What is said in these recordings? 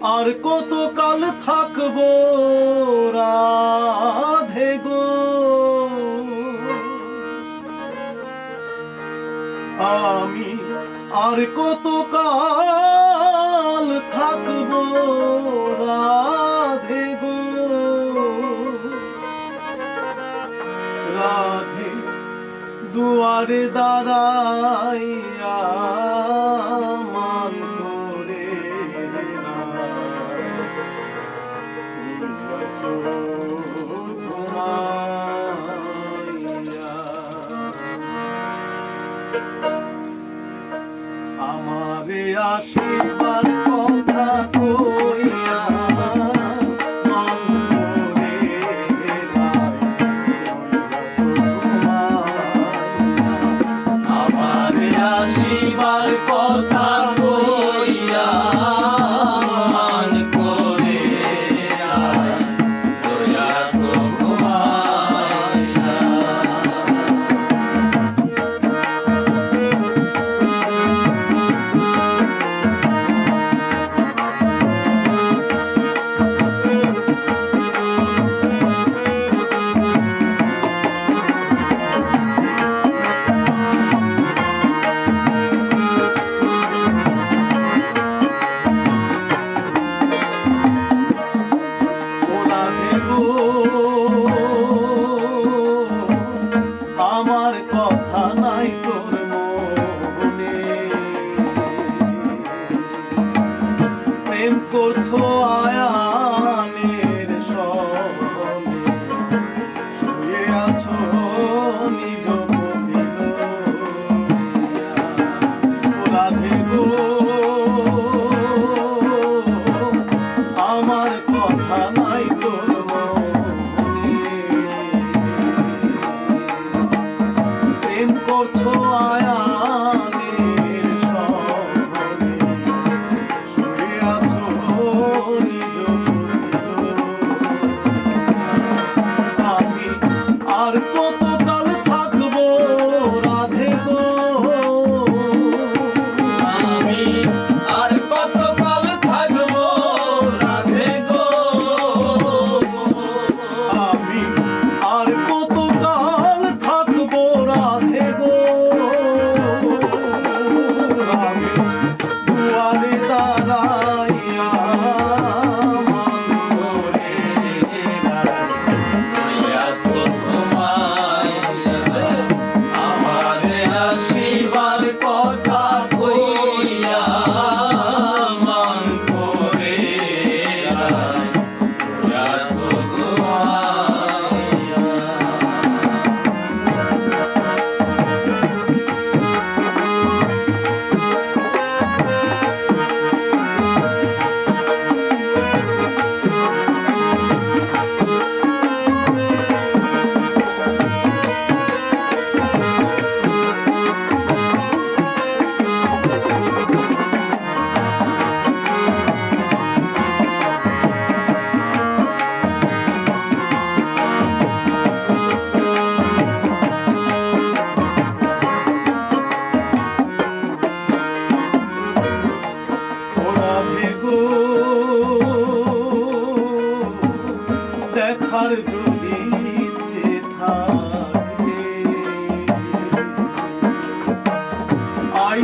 আর কত কাল থাকব রাধে গো? আমি আর কত কাল থাকব রাধে গো? রাধে দুয়ারে দাঁড়াই Oh. I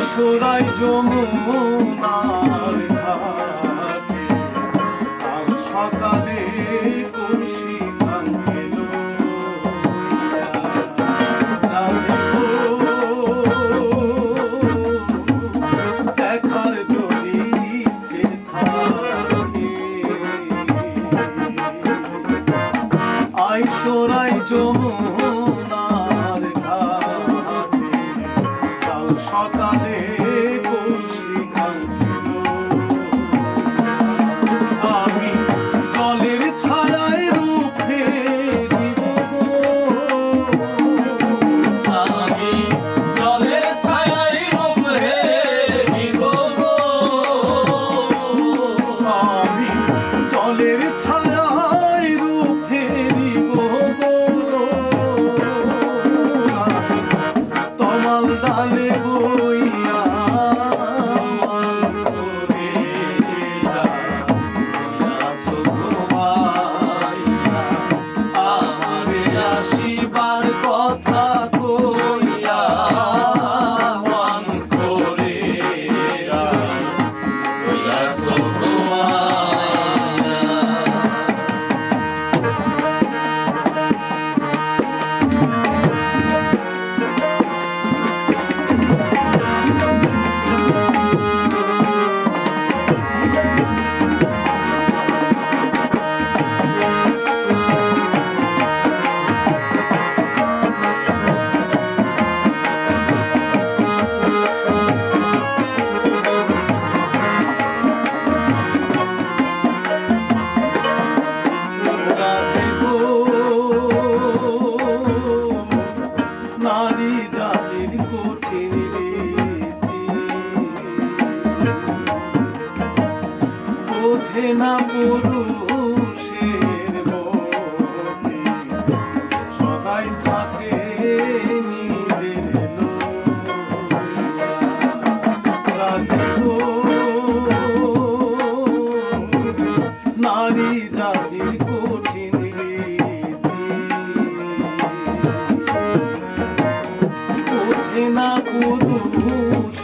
সোরাই যমুনা। সকালে دعلي بوك জাতির না পড়ুন বোঝে না